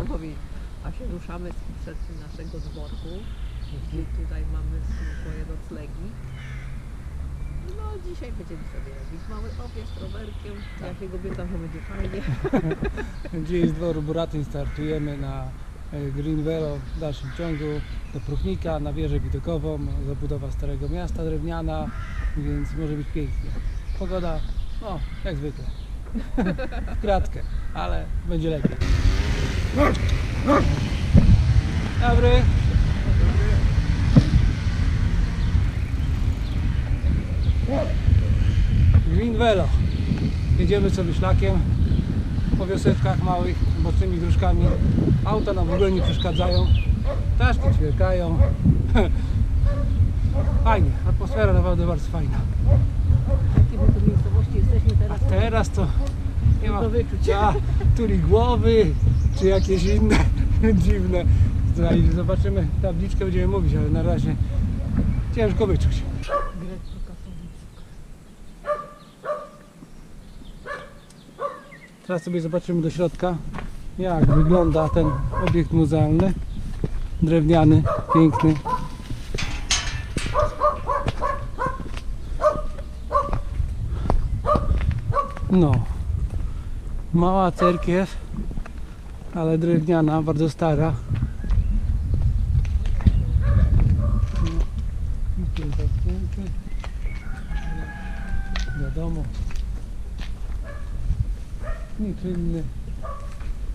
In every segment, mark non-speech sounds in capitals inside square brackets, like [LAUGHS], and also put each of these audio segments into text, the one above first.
[LAUGHS] powiedzieć. A się ruszamy z przed naszego dworku. I tutaj mamy swoje noclegi. No dzisiaj będziemy sobie robić mały obiad z rowerkiem. Ja się obiecam, że będzie fajnie. [LAUGHS] Gdzie z dworu Buratyń startujemy na e, Green Velo w dalszym ciągu do Pruchnika na wieżę widokową, zabudowa Starego Miasta drewniana, więc może być pięknie. Pogoda, no jak zwykle, [LAUGHS] w kratkę, ale będzie lepiej. Dobry. Green Velo. Jedziemy sobie szlakiem po wioseczkach małych, bocznymi dróżkami. Auta nam w ogóle nie przeszkadzają. Ptaszki ćwierkają. [LAUGHS] Fajnie, atmosfera naprawdę bardzo fajna. Jesteśmy teraz? To nie ma ja, tuli głowy, czy jakieś inne [LAUGHS] dziwne. Zobaczymy tabliczkę, będziemy mówić, ale na razie ciężko wyczuć. Teraz sobie zobaczymy do środka, jak wygląda ten obiekt muzealny. Drewniany, piękny. No, mała cerkiew, ale drewniana, bardzo stara. Wiadomo, nieczynny,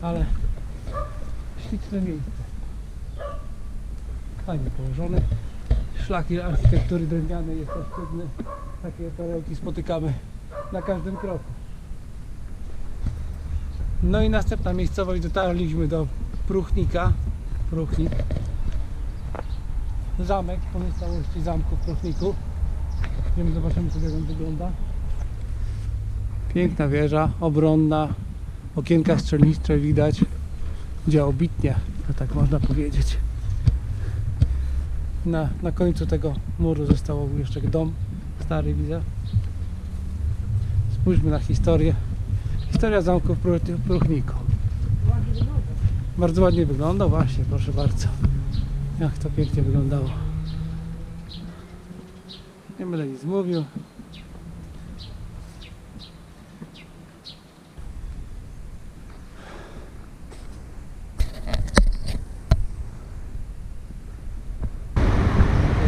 ale śliczne miejsce. Fajnie położone. Szlaki architektury drewnianej jest oszczędny. Takie perełki spotykamy na każdym kroku. No i następna miejscowość dotarliśmy do Pruchnika. Pruchnik. Zamek, pozostałości zamku w Pruchniku. Zobaczymy sobie jak on wygląda. Piękna wieża, obronna, okienka strzelnicze widać. Działobitnie, to tak można powiedzieć. Na, na końcu tego muru został jeszcze dom stary, widzę. Spójrzmy na historię. Historia zamku w Pru- w Pruchniku. Bardzo ładnie wygląda, właśnie, proszę bardzo. Jak to pięknie wyglądało. Nie będę nic mówił.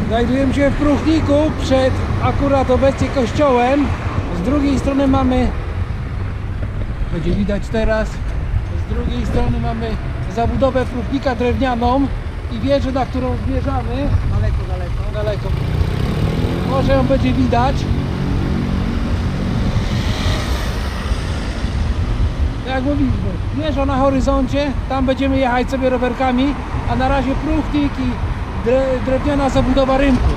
Znajdujemy się w Pruchniku przed akurat obecnie kościołem. Z drugiej strony mamy, będzie widać teraz, z drugiej strony mamy zabudowę Pruchnika drewnianą i wieżę, na którą zmierzamy. Daleko, daleko. Daleko. Może ją będzie widać. Jak mówiliśmy, wieża na horyzoncie, tam będziemy jechać sobie rowerkami, a na razie Pruchnik i dre, drewniana zabudowa rynku.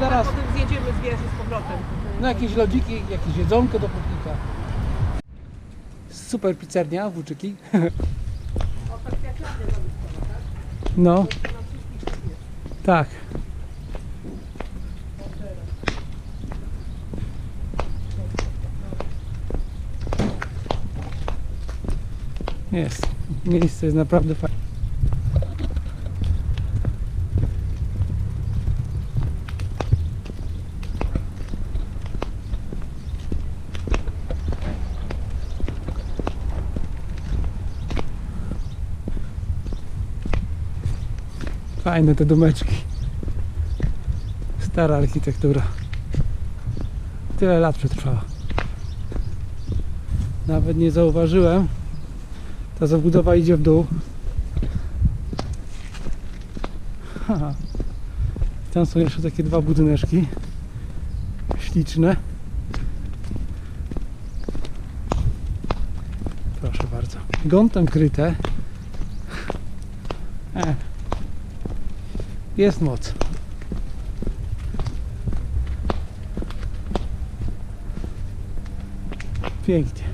Zaraz Potem zjedziemy z wieży z powrotem. no jakieś lodziki, jakieś jedzonko do Pruchnika. Super pizzernia, włóczyki. [LAUGHS] No. Tak. Jest. Miejsce jest naprawdę fajne. Fajne te domeczki. Stara architektura. Tyle lat przetrwała. Nawet nie zauważyłem. Ta zabudowa idzie w dół. Haha. Tam są jeszcze takie dwa budyneczki. Śliczne. Proszę bardzo. Gątem kryte. E, jest moc. Pięknie.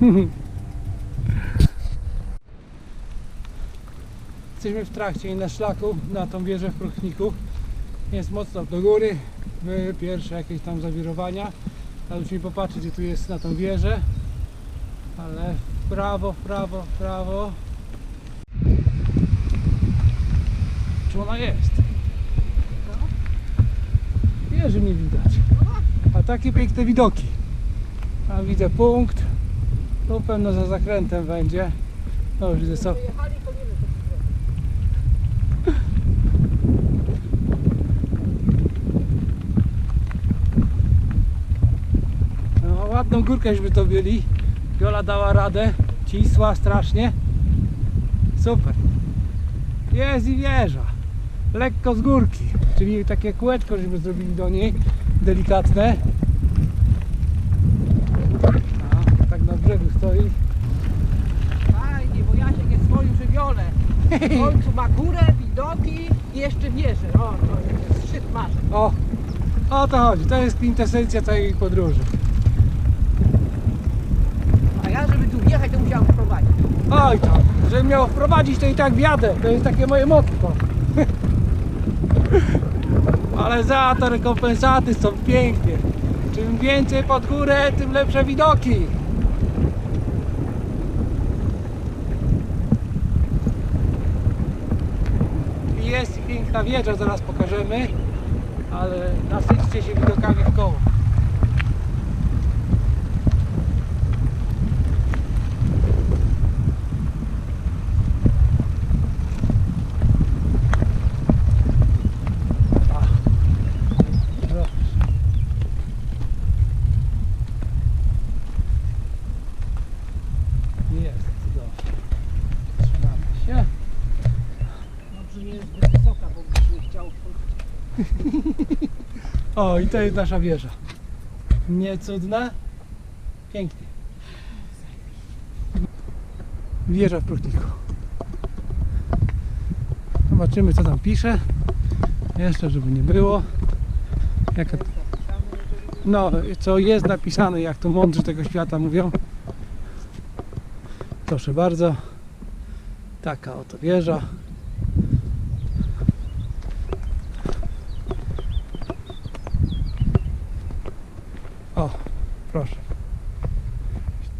[LAUGHS] Jesteśmy w trakcie i na szlaku, na tą wieżę w Pruchniku. Jest mocno do góry. Były pierwsze jakieś tam zawirowania. Ale musimy popatrzeć, gdzie tu jest na tą wieżę. Ale w prawo, w prawo, w prawo. Czy ona jest? Wieży nie widać. A takie piękne widoki. Tam widzę punkt. Tu pewno za zakrętem będzie. No już widzę co. No, ładną górkęśmy to byli. Jola dała radę. Cisła strasznie. Super. Jest i wieża. Lekko z górki. Czyli takie kółeczko, żeśmy zrobili do niej. Delikatne. A, tak na brzegu stoi. Fajnie, bo Jasiek jest w swoim żywiole. W końcu ma górę, widoki i jeszcze wieżę. O, to jest szczyt marzeń. O, o to chodzi. To jest kwintesencja całej podróży. A ja, żeby tu wjechać, to musiałem wprowadzić. Oj tam, żebym miał wprowadzić, to i tak wjadę. To jest takie moje motto. Ale za to rekompensaty są pięknie. Czym więcej pod górę, tym lepsze widoki. I jest piękna wieża, zaraz pokażemy. Ale nasyćcie się widokami w koło. Proszę. Jest, dobrze. Trzymamy się. Dobrze, nie jest zbyt wysoka, bo byś nie chciał wchodzić. O, i to jest nasza wieża. Nie cudna? Pięknie. Wieża w Pruchniku. Zobaczymy, co tam pisze. Jeszcze, żeby nie było. Jaka... No, co jest napisane, jak to mądrzy tego świata mówią. Proszę bardzo. Taka oto wieża. O, proszę.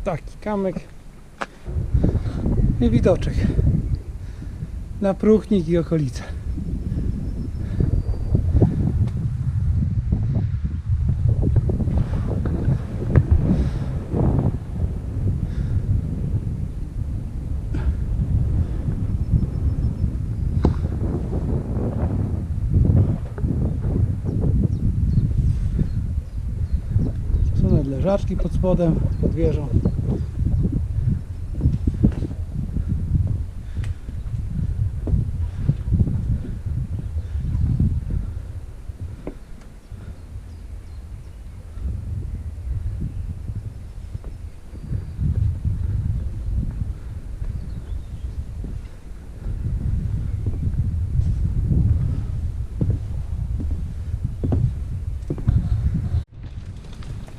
Taki kamek i widoczek na Pruchnik i okolice. Nadleżaczki pod spodem, pod wieżą.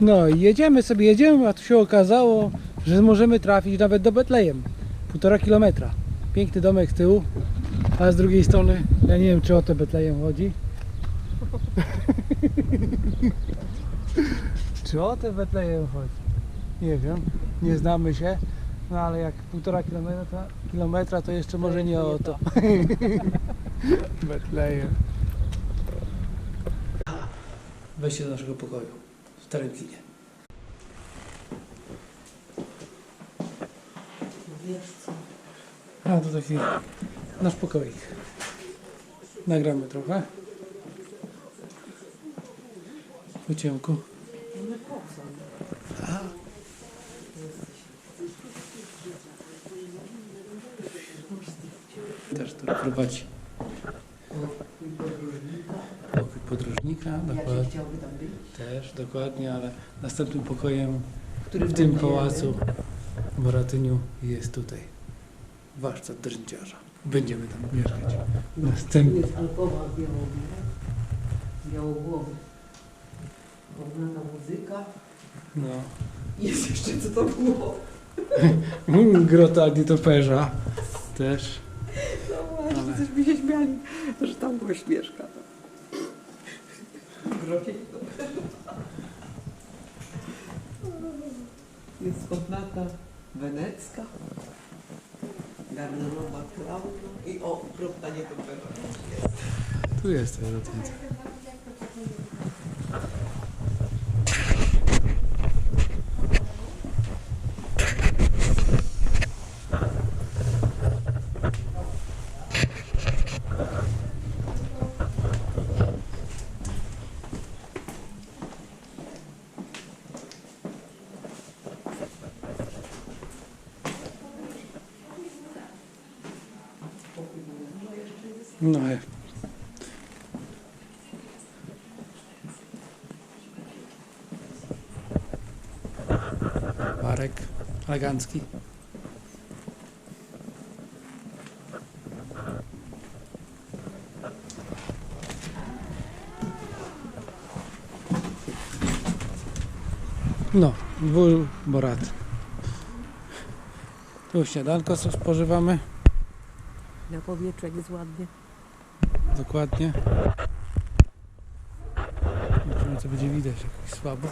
No i jedziemy sobie, jedziemy, a tu się okazało, że możemy trafić nawet do Betlejem. Półtora kilometra. Piękny domek z tyłu, a z drugiej strony, ja nie wiem czy o to Betlejem chodzi. [LAUGHS] czy o to Betlejem chodzi? Nie wiem, nie znamy się. No ale jak półtora kilometra, kilometra to jeszcze może nie o to. [LAUGHS] Betlejem. Wejście do naszego pokoju w Tarentinie. A to taki nasz pokoik. Nagramy trochę. Po ciemku. Też tu prowadzi. Pokój podróżnika, dokładnie. Też, dokładnie, ale następnym pokojem w tym pałacu Boratyniu jest tutaj warsztat dręciarza. Będziemy tam mieszkać. Tu Następny. jest alkowa białogłowy. Białogłowy. Ognana muzyka. No. Jest jeszcze co to było? [LAUGHS] Grota nietoperza też. No właśnie, Ale- też mi się śmiali, że tam była śmieszka. Grocie Jest komnata wenecka. Garderoba klauna i o, kropka nietoperowa. Tu jest ta lotnica. No, e, Marek elegancki. No, dwór Borat. Tu śniadanko co spożywamy. Na powietrzu jak jest ładnie. Dokładnie. Zobaczymy co będzie widać jakoś słabo.